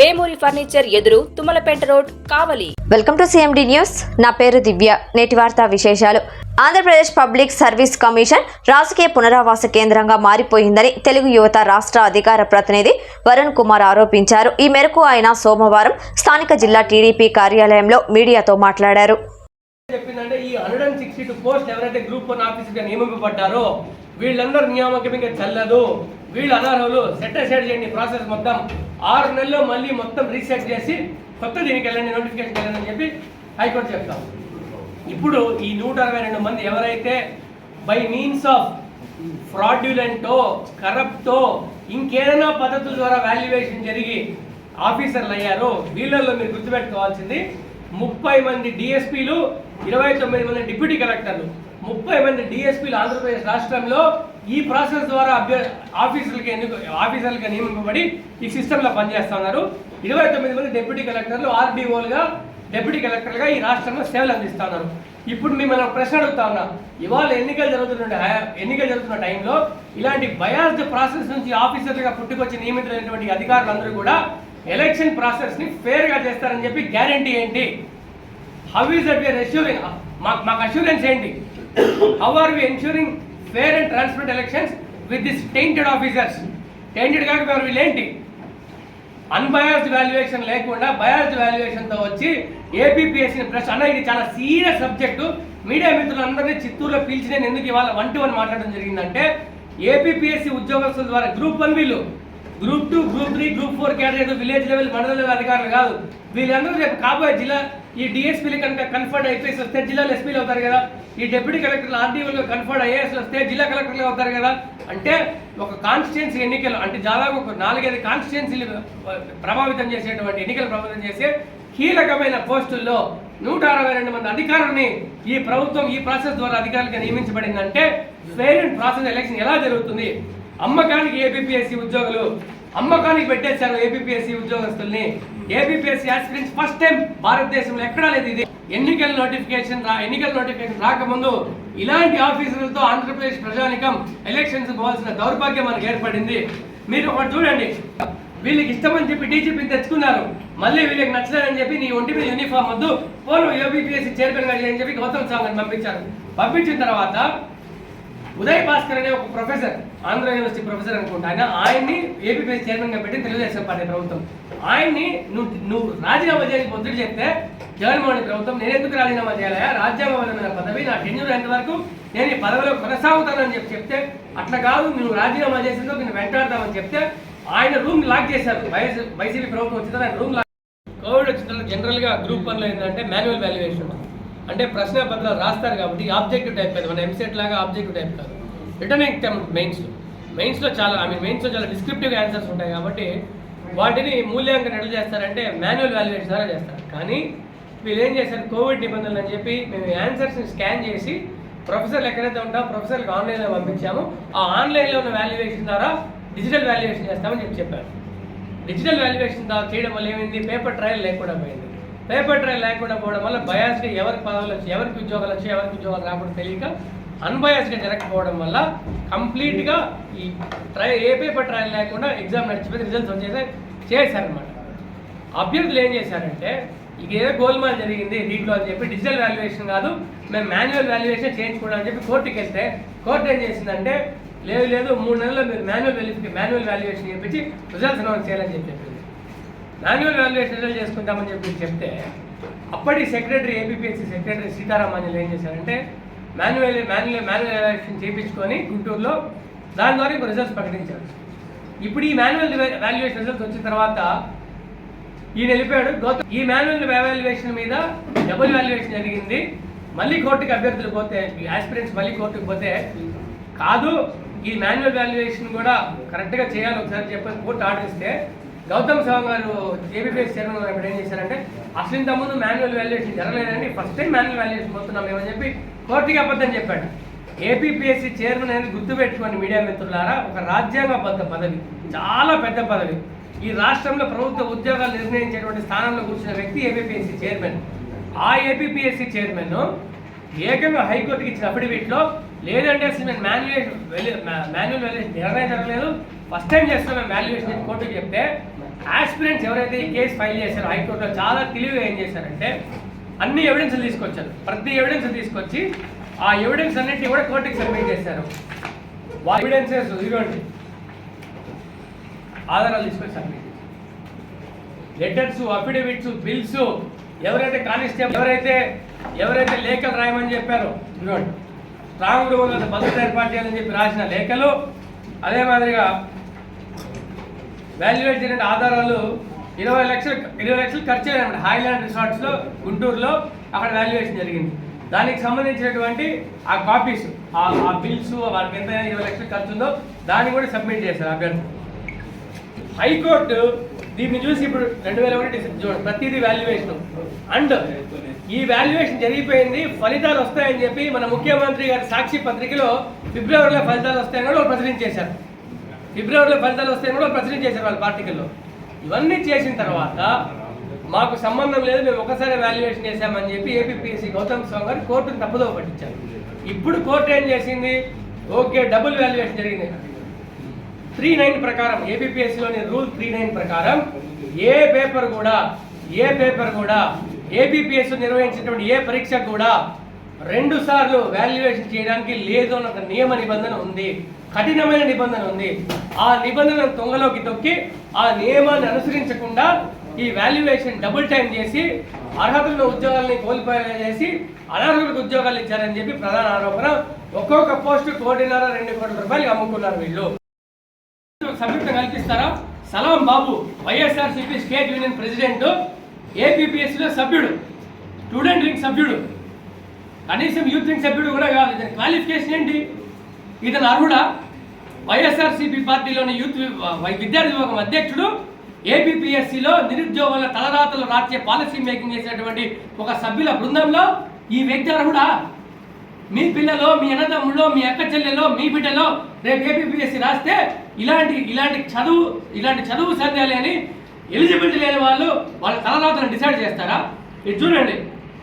Vemuri furniture ఎదురు Tummalapeta road Kavali. Welcome to CMD news నా పేరు దివ్య. నేటి వార్తా విశేషాలు. ఆంధ్రప్రదేశ్ పబ్లిక్ సర్వీస్ కమిషన్ రాజకీయ పునరావాస కేంద్రంగా మారిపోయిందని తెలుగు యువత రాష్ట్ర అధికార ప్రతినిధి వరుణ్ కుమార్ ఆరోపించారు. ఈ మేరకు ఆయన సోమవారం స్థానిక జిల్లా టీడీపీ కార్యాలయంలో మీడియాతో మాట్లాడారు. చెప్పిందంటే ఈ hundred and sixty two post ఎవరైతే గ్రూప్ వన్ ఆఫీసర్గా నియమింపబడ్డారో వీళ్ళందరూ నియామకం ఇంకా చెల్లదు. వీళ్ళు అనర్హులు సెట్ సైడ్ చేయండి ప్రాసెస్ మొత్తం. ఆరు నెలల్లో మళ్ళీ మొత్తం రీసెట్ చేసి కొత్త దీనికి వెళ్ళండి నోటిఫికేషన్ వెళ్ళండి అని చెప్పి హైకోర్టు చెప్తాం. ఇప్పుడు ఈ నూట అరవై రెండు మంది ఎవరైతే బై మీన్స్ ఆఫ్ ఫ్రాడ్యులెంటో కరప్టో ఇంకేదైనా పద్ధతుల ద్వారా వాల్యుయేషన్ జరిగి ఆఫీసర్లు అయ్యారో వీళ్ళల్లో మీరు గుర్తుపెట్టుకోవాల్సింది ముప్పై మంది డిఎస్పీలు ఇరవై తొమ్మిది మంది డిప్యూటీ కలెక్టర్లు. ముప్పై మంది డిఎస్పీలు ఆంధ్రప్రదేశ్ రాష్ట్రంలో ఈ ప్రాసెస్ ద్వారా అభ్య ఆఫీసర్లకి ఎన్నిక ఆఫీసర్లకి నియమింపబడి ఈ సిస్టంలో పనిచేస్తున్నారు ఇరవై తొమ్మిది మంది డిప్యూటీ కలెక్టర్లు ఆర్డీఓలుగా డిప్యూటీ కలెక్టర్గా ఈ రాష్ట్రంలో సేవలు అందిస్తున్నారు ఇప్పుడు మిమ్మల్ని ప్రశ్న అడుగుతా ఉన్నా. ఇవాళ ఎన్నికలు జరుగుతున్న ఎన్నికలు జరుగుతున్న టైంలో ఇలాంటి బయాస్డ్ ప్రాసెస్ నుంచి ఆఫీసర్లుగా పుట్టుకొచ్చి నియమితులైనటువంటి అధికారులందరూ కూడా ఎలక్షన్ ప్రాసెస్ని ఫేర్గా చేస్తారని చెప్పి గ్యారంటీ ఏంటి? How is that we are assuring మాకు మాకు అష్యూరెన్స్ ఏంటి? How are we ensuring fair and transparent elections with this tainted officers tainted కాక వీళ్ళు ఏంటి అన్బయాస్డ్ వాల్యుయేషన్ లేకుండా బయాస్డ్ వాల్యుయేషన్తో వచ్చి ఏపీపీఎస్సీ ప్రెస్ అన్న ఇది చాలా సీరియస్ సబ్జెక్టు మీడియా మిత్రులందరినీ చిత్తూరులో పిలిచి నేను ఎందుకు ఇవాళ వన్ టు వన్ మాట్లాడడం జరిగిందంటే ఏపీపీఎస్సీ ఉద్యోగస్తుల ద్వారా గ్రూప్ వన్ వీళ్ళు. Group two group three group four క్యాడరేట్ village level మండల లెవెల్ అధికారులు కాదు. వీళ్ళందరూ రేపు కాబోయే జిల్లా ఈ డిఎస్పీలు కనుక కన్ఫర్డ్ ఐపీఎస్ వస్తే జిల్లాలో ఎస్పీలు అవుతారు కదా. ఈ డిప్యూటీ కలెక్టర్లు ఆర్డీఓలు కన్ఫర్డ్ ఐఏఎస్ వస్తే జిల్లా కలెక్టర్లు అవుతారు కదా. అంటే ఒక కాన్స్టిట్యున్సీ ఎన్నికలు అంటే దాదాపు ఒక నాలుగైదు కాన్స్టిట్యున్సీలు ప్రభావితం చేసేటువంటి ఎన్నికలు ప్రభావితం చేసే కీలకమైన పోస్టుల్లో నూట అరవై రెండు మంది అధికారులని ఈ ప్రభుత్వం ఈ ప్రాసెస్ ద్వారా అధికారులుగా నియమించబడిందంటే ఫెయిర్ అండ్ ప్రాసెస్ ఎలక్షన్ ఎలా జరుగుతుంది? అమ్మకానికి ఏబిపిఎస్సి ఉద్యోగులు అమ్మకానికి పెట్టేశారు ఏపీఎస్సీ ఉద్యోగస్తుల్ని. ఏపీఎస్సీ ఆస్పిరెంట్స్ ఫస్ట్ టైం భారతదేశంలో ఎక్కడా లేదు ఇది. ఎన్నికల నోటిఫికేషన్ రా ఎన్నికల నోటిఫికేషన్ రాకముందు ఇలాంటి ఆఫీసర్లతో ఆంధ్రప్రదేశ్ ప్రజానికం ఎలక్షన్స్ పోవాల్సిన దౌర్భాగ్యం మనకు ఏర్పడింది. మీరు ఒకటి చూడండి. వీళ్ళకి ఇష్టమని చెప్పి డీజీపీని తెచ్చుకున్నారు. మళ్ళీ వీళ్ళకి నచ్చలేదని చెప్పి నీ ఒంటి మీద యూనిఫామ్ వద్దు. పోను ఏబిపిఎస్సీ చైర్మన్గా చేయని చెప్పి గౌతమ్ సాంగ్ అని పంపించారు. పంపించిన తర్వాత ఉదయ్ భాస్కర్ అనే ఒక ప్రొఫెసర్ ఆంధ్ర యూనివర్సిటీ ప్రొఫెసర్ అనుకుంటా. ఆయన ఆయన్ని ఏపీపీఎస్ చైర్మన్గా పెట్టి తెలుగుదేశం పార్టీ ప్రభుత్వం. ఆయన్ని నువ్వు నువ్వు రాజీనామా చేసి ఒత్తిడి చెప్తే జగన్మోహన్ ప్రభుత్వం నేను ఎందుకు రాజీనామా చేయాలా రాజ్యాంగబద్ధమైన పదవి నా టెన్యూర్ ఎంత వరకు నేను ఈ పదవిలో కొనసాగుతానని చెప్పి చెప్తే అట్లా కాదు నువ్వు రాజీనామా చేసిందో నేను వెంటాడతామని చెప్తే ఆయన రూమ్ లాక్ చేశారు. వైసీపీ ప్రభుత్వం వచ్చిందని ఆయన రూమ్ లాక్ కోవిడ్ వచ్చిన జనరల్గా గ్రూప్ వన్లో ఏంటంటే మాన్యువల్ వాల్యుయేషన్. అంటే ప్రశ్న పత్రాలు రాస్తారు కాబట్టి ఆబ్జెక్టివ్ టైప్ కాదు మన ఎంసెట్ లాగా ఆబ్జెక్టివ్ టైప్ కాదు. రిటర్న్ ఎగ్జామ్ మెయిన్స్లో మెయిన్స్లో చాలా ఐ మీన్ మెయిన్స్లో చాలా డిస్క్రిప్టివ్ ఆన్సర్స్ ఉంటాయి కాబట్టి వాటిని మూల్యాంకనం ఎట్లా చేస్తారంటే మాన్యువల్ వాల్యుయేషన్ ద్వారా చేస్తారు. కానీ వీళ్ళు ఏం చేశారు? కోవిడ్ నిబంధనలు అని చెప్పి మేము ఆన్సర్స్ని స్కాన్ చేసి ప్రొఫెసర్లు ఎక్కడైతే ఉంటామో ప్రొఫెసర్లకు ఆన్లైన్లో పంపించాము. ఆ ఆన్లైన్లో ఉన్న వాల్యుయేషన్ ద్వారా డిజిటల్ వాల్యుయేషన్ చేస్తామని చెప్పి చెప్పారు. డిజిటల్ వాల్యుయేషన్ ద్వారా చేయడం వల్ల ఏమైంది? పేపర్ ట్రయల్ లేకుండా పోయింది. పేపర్ ట్రయల్ లేకుండా పోవడం వల్ల బయాస్గా ఎవరికి పదవులు వచ్చి ఎవరికి ఉద్యోగాలు వచ్చి ఎవరికి ఉద్యోగాలు రాకుండా తెలియక అన్బయాస్గా జరగకపోవడం వల్ల కంప్లీట్గా ఈ ట్రై ఏ పేపర్ ట్రయల్ లేకుండా ఎగ్జామ్ నడిచిపోయి రిజల్ట్స్ వచ్చేసి చేశారనమాట అభ్యర్థులు ఏం చేశారంటే ఇక ఏదో గోల్మాల్ జరిగింది దీంట్లో అని చెప్పి డిజిటల్ వాల్యుయేషన్ కాదు మేము మాన్యువల్ వాల్యుయేషన్ చేయించుకోవడం అని చెప్పి కోర్టుకి వెళ్తే కోర్టు ఏం చేసిందంటే లేదు లేదు మూడు నెలల్లో మీరు మాన్యువల్ వెరిఫికే మాన్యువల్ వాల్యుయేషన్ చేయించి రిజల్ట్స్ అనౌన్స్ చేయాలని చెప్పి చెప్పింది. మాన్యువల్ వాల్యుయేషన్ రిజల్ట్ చేసుకుంటామని చెప్పి చెప్తే అప్పటి సెక్రటరీ ఏపీపీఎస్సీ సెక్రటరీ సీతారామాన్యులు ఏం చేశారంటే మాన్యువల్ మాన్యువల్ మాన్యువల్ వాల్యుయేషన్ చేయించుకొని గుంటూరులో దాని ద్వారా ఇప్పుడు రిజల్ట్స్ ప్రకటించారు. ఇప్పుడు ఈ మాన్యువల్ వాల్యుయేషన్ రిజల్ట్స్ వచ్చిన తర్వాత ఈయన వెళ్ళిపోయాడు. గౌతమ్ ఈ మాన్యువల్ వాల్యుయేషన్ మీద డబుల్ వాల్యుయేషన్ జరిగింది. మళ్ళీ కోర్టుకి అభ్యర్థులు పోతే ఆస్పిరెంట్స్ మళ్ళీ కోర్టుకు పోతే కాదు ఈ మాన్యువల్ వాల్యుయేషన్ కూడా కరెక్ట్గా చేయాలి ఒకసారి చెప్పి కోర్టు ఆర్డర్ ఇస్తే గౌతమ్ సవాంగ్ గారు ఏబీపీఎస్ చైర్మన్ గారు ఇప్పుడు ఏం చేశారంటే అసలు ఇంతకుముందు మాన్యువల్ వాల్యుయేషన్ జరగలేదండి ఫస్ట్ టైం మాన్యువల్ వాల్యుయేషన్ పోతున్నాం మేమని చెప్పి కోర్టుకి అబద్ధం చెప్పాడు. ఏపీపీఎస్సీ చైర్మన్ అనేది గుర్తుపెట్టుకోండి మీడియా మిత్రులారా ఒక రాజ్యాంగబద్ధ పదవి చాలా పెద్ద పదవి. ఈ రాష్ట్రంలో ప్రభుత్వ ఉద్యోగాలు నిర్ణయించేటువంటి స్థానంలో కూర్చున్న వ్యక్తి ఏపీపీఎస్సీ చైర్మన్. ఆ ఏపీపీఎస్సీ చైర్మన్ ఏకంగా హైకోర్టుకి ఇచ్చిన అఫిడవిట్లో లేదంటే అసలు మేము మాన్యువేషన్ మాన్యువల్ వాల్యుయేషన్ నిర్ణయం జరగలేదు. ఫస్ట్ టైం చేస్తున్నాం మేము వాల్యుయేషన్ కోర్టుకి చెప్తే ఆస్పిరెంట్స్ ఎవరైతే ఈ కేసు ఫైల్ చేశారో హైకోర్టులో చాలా తెలివిగా ఏం చేశారంటే అన్ని ఎవిడెన్స్లు తీసుకొచ్చారు. ప్రతి ఎవిడెన్స్ తీసుకొచ్చి ఆ ఎవిడెన్స్ అన్నింటినీ కూడా కోర్టుకి సబ్మిట్ చేశారు. వా ఎవిడెన్సెస్ ఇదిగోండి. ఆధారాలు తీసుకొని సబ్మిట్ చేశారు. లెటర్స్ అఫిడవిట్స్ బిల్స్ ఎవరైతే కానిస్టేబుల్ ఎవరైతే ఎవరైతే లేఖలు రాయమని చెప్పారో ఇదిగోండి. స్ట్రాంగ్ రూమ్ భద్రత ఏర్పాటు చేయాలని చెప్పి రాసిన లేఖలు అదే మాదిరిగా వాల్యుయేట్ చేయని ఆధారాలు ఇరవై లక్షలు ఇరవై లక్షలు ఖర్చు అయ్యాయండి హైలాండ్ రిసార్ట్స్లో గుంటూరులో అక్కడ వాల్యుయేషన్ జరిగింది. దానికి సంబంధించినటువంటి ఆ కాపీస్ ఆ బిల్స్ వాళ్ళకి ఎంత ఇరవై లక్షలు ఖర్చు ఉందో దాన్ని కూడా సబ్మిట్ చేశారు అభ్యర్థి హైకోర్టు దీన్ని చూసి ఇప్పుడు రెండు వేల ఒకటి చూడండి ప్రతిదీ వాల్యుయేషన్ అండ్ ఈ వాల్యుయేషన్ జరిగిపోయింది ఫలితాలు వస్తాయని చెప్పి మన ముఖ్యమంత్రి గారి సాక్షి పత్రికలో ఫిబ్రవరిలో ఫలితాలు వస్తాయని కూడా ప్రచురించేశారు. ఫిబ్రవరిలో ఫలితాలు వస్తాయని కూడా ప్రచురించేశారు వాళ్ళ పార్టికల్లో. ఇవన్నీ చేసిన తర్వాత మాకు సంబంధం లేదు మేము ఒకసారి వాల్యుయేషన్ చేశామని చెప్పి ఏపీపీఎస్సీ గౌతమ్ స్వామి గారు కోర్టును తప్పుదో పట్టించారు. ఇప్పుడు కోర్టు ఏం చేసింది? ఓకే డబుల్ వాల్యుయేషన్ జరిగింది. త్రీ నైన్ ప్రకారం ఏబిపిఎస్సిలోని రూల్ త్రీ నైన్ ప్రకారం ఏ పేపర్ కూడా ఏ పేపర్ కూడా ఏబిపిఎస్ నిర్వహించినటువంటి ఏ పరీక్ష కూడా రెండు సార్లు వాల్యుయేషన్ చేయడానికి లేదు అన్న ఒక నియమ నిబంధన ఉంది. కఠినమైన నిబంధన ఉంది. ఆ నిబంధనను తొంగలోకి తొక్కి ఆ నియమాన్ని అనుసరించకుండా ఈ వాల్యుయేషన్ డబుల్ టైం చేసి అర్హతలను ఉద్యోగాల్ని కోల్పోయేలా చేసి అనర్హులకు ఉద్యోగాలు ఇచ్చారని చెప్పి ప్రధాన ఆరోపణ. ఒక్కొక్క పోస్టు కోటిన్నర రెండు కోట్ల రూపాయలు అమ్ముకున్నారు వీళ్ళు. సభ్యత్వం కల్పిస్తారా? Salam Babu YSRCP state union president. ఏపీపీఎస్సీలో సభ్యుడు స్టూడెంట్ వింగ్ సభ్యుడు కనీసం యూత్ వింగ్ సభ్యుడు కూడా కాదు. ఇతని క్వాలిఫికేషన్ ఏంటి? ఇతను అర్హుడా? వైఎస్ఆర్సీపీ పార్టీలోని యూత్ విద్యార్థి విభాగం అధ్యక్షుడు ఏపీపీఎస్సీలో నిరుద్యోగుల తలరాతలు రాచే పాలసీ మేకింగ్ చేసినటువంటి ఒక సభ్యుల బృందంలో ఈ వ్యక్తి అర్హుడా? మీ పిల్లలో మీ అన్నదమ్ములో మీ అక్క చెల్లెలో మీ బిడ్డలో రేపు ఏపీపీఎస్సీ రాస్తే ఇలాంటి ఇలాంటి చదువు ఇలాంటి చదువు సందేహాలని ఎలిజిబిలిటీ లేని వాళ్ళు వాళ్ళ తలరాతను డిసైడ్ చేస్తారా? ఇది చూడండి.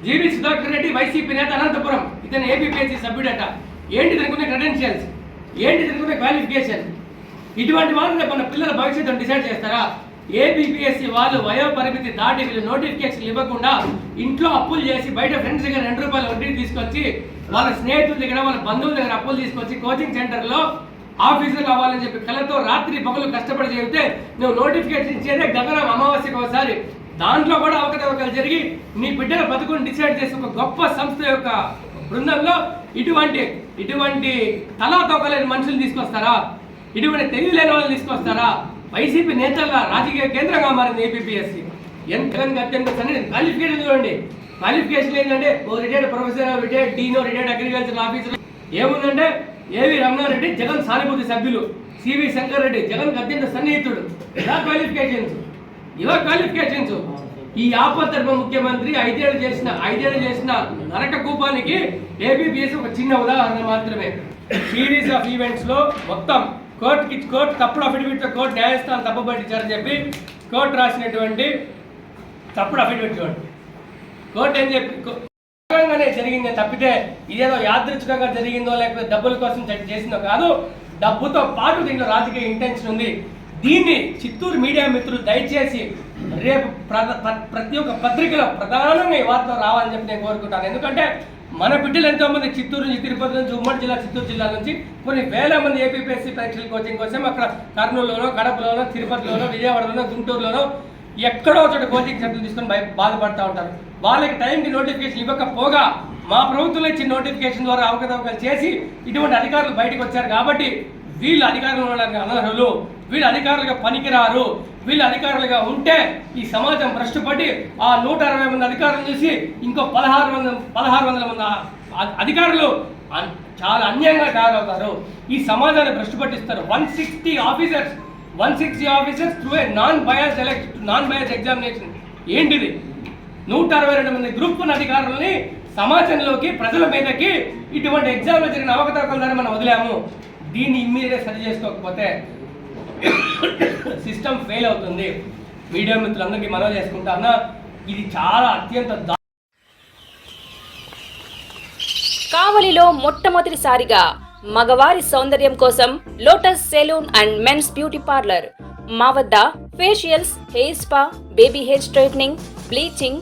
జీవి సుధాకర్ రెడ్డి వైసీపీ నేత అనంతపురం. ఇతను ఏపీపీఎస్సీ సభ్యుడట. ఏంటి తిరుగుతున్న క్రెడెన్షియల్స్ ఏంటి తిరుగుతున్న క్వాలిఫికేషన్ ఇటువంటి వాళ్ళు మన పిల్లల భవిష్యత్తును డిసైడ్ చేస్తారా? ఏపీపీఎస్సీ వాళ్ళు వయో పరిమితి దాటి వీళ్ళు నోటిఫికేషన్ ఇవ్వకుండా ఇంట్లో అప్పులు చేసి బయట ఫ్రెండ్స్ దగ్గర రెండు రూపాయలు వడ్డీ తీసుకొచ్చి వాళ్ళ స్నేహితుల దగ్గర వాళ్ళ బంధువుల దగ్గర అప్పులు తీసుకొచ్చి కోచింగ్ సెంటర్లో ఆఫీసులు కావాలని చెప్పి కళ్ళతో రాత్రి పగలు కష్టపడి చెబితే నువ్వు నోటిఫికేషన్ ఇచ్చేదే గగనం అమావాస్యకు ఒకసారి. దాంట్లో కూడా అవకతవకలు జరిగి నీ బిడ్డల బతుకుని డిసైడ్ చేసి ఒక గొప్ప సంస్థ యొక్క బృందంలో ఇటువంటి ఇటువంటి తలా తొక్కలేని మనుషులు తీసుకొస్తారా? ఇటువంటి తెలియలేని వాళ్ళని తీసుకొస్తారా? వైసీపీ నేతల రాజకీయ కేంద్రంగా మారింది ఏపీఎస్సీ ఎంత అత్యంత సన్ని క్వాలిఫికేషన్ చూడండి. క్వాలిఫికేషన్ ఏంటంటే ఓ రిటైర్డ్ ప్రొఫెసర్ రిటైర్డ్ డీనో రిటైర్డ్ అగ్రికల్చర్ ఆఫీసర్. ఏముందంటే ఏవి రమణారెడ్డి జగన్ సానుభూతి సభ్యులు. సివి శంకర్ రెడ్డి జగన్ అత్యంత సన్నిహితుడు. ఇలా క్వాలిఫికేషన్స్ ఇలా క్వాలిఫికేషన్స్ ఈ ఆపద్ధర్మ ముఖ్యమంత్రి ఐదేళ్ళు చేసిన ఐదేళ్ళు చేసిన నరక కూపానికి ఏబిపిఎస్ ఒక చిన్న ఉదాహరణ మాత్రమే. సిరీస్ ఆఫ్ ఈవెంట్స్లో మొత్తం కోర్టుకి కోర్టు తప్పుడు అఫిడవిట్ కోర్టు న్యాయస్థానం తప్పబట్టించారని చెప్పి కోర్టు రాసినటువంటి తప్పుడు అఫిడవిట్ చూడండి. కోర్టు ఏం చెప్పి కో- జరిగిందే తప్పితే ఇదేదో యాదృచ్ఛికంగా జరిగిందో లేకపోతే డబ్బుల కోసం చేసిందో కాదు డబ్బుతో పాటు దీంట్లో రాజకీయ ఇంటెన్షన్ ఉంది. దీన్ని చిత్తూరు మీడియా మిత్రులు దయచేసి రేపు ప్ర- ప్రతి ఒక్క పత్రికలో ప్రధానంగా ఈ వార్త రావాలని చెప్పి నేను కోరుకుంటాను. ఎందుకంటే మన బిడ్డలు ఎంతోమంది చిత్తూరు నుంచి తిరుపతి నుంచి ఉమ్మడి జిల్లా చిత్తూరు జిల్లా నుంచి కొన్ని వేల మంది ఏపీఎస్సీ పరీక్షల కోచింగ్ కోసం అక్కడ కర్నూలులోనో కడపలోనో తిరుపతిలోనో విజయవాడలోనో గుంటూరులోనో ఎక్కడో చోట కోచింగ్ సెంటర్ తీసుకొని భయ బాధపడతా ఉంటారు. వాళ్ళకి టైంకి నోటిఫికేషన్ ఇవ్వకపోగా మా ప్రభుత్వంలో ఇచ్చిన నోటిఫికేషన్ ద్వారా అవకతవకలు చేసి ఇటువంటి అధికారులు బయటకు వచ్చారు కాబట్టి వీళ్ళు అధికారులు ఉండడానికి అనర్హులు. వీళ్ళు అధికారులుగా పనికిరారు. వీళ్ళు అధికారులుగా ఉంటే ఈ సమాజం భ్రష్టుపడి ఆ నూట అరవై మంది అధికారులు చూసి ఇంకో పదహారు వందల పదహారు వందల మంది అధికారులు చాలా అన్యాయంగా తయారవుతారు. ఈ సమాజాన్ని భ్రష్టు పట్టిస్తారు one sixty officers one sixty officers through a non bias elect non bias examination. ఏంటిది? నూట అరవై రెండు మంది గ్రూప్ వన్ అధికారులని సమాజంలోకి ప్రజల మీదకి ఇటువంటి ఎగ్జామ్లో జరిగిన అవకతవకల ద్వారా మనం వదిలాము. దీన్ని ఇమ్మీడియట్గా సరి చేసుకోకపోతే సిస్టమ్ ఫెయిల్ అవుతుంది. మీడియా మిత్రులందరికీ మనవి చేసుకుంటా అన్న ఇది చాలా అత్యంత కావలిలో మొట్టమొదటిసారిగా మగవారి సౌందర్యం కోసం lotus salon and men's beauty parlour. మా వద్ద facials hair spa baby hair straightening bleaching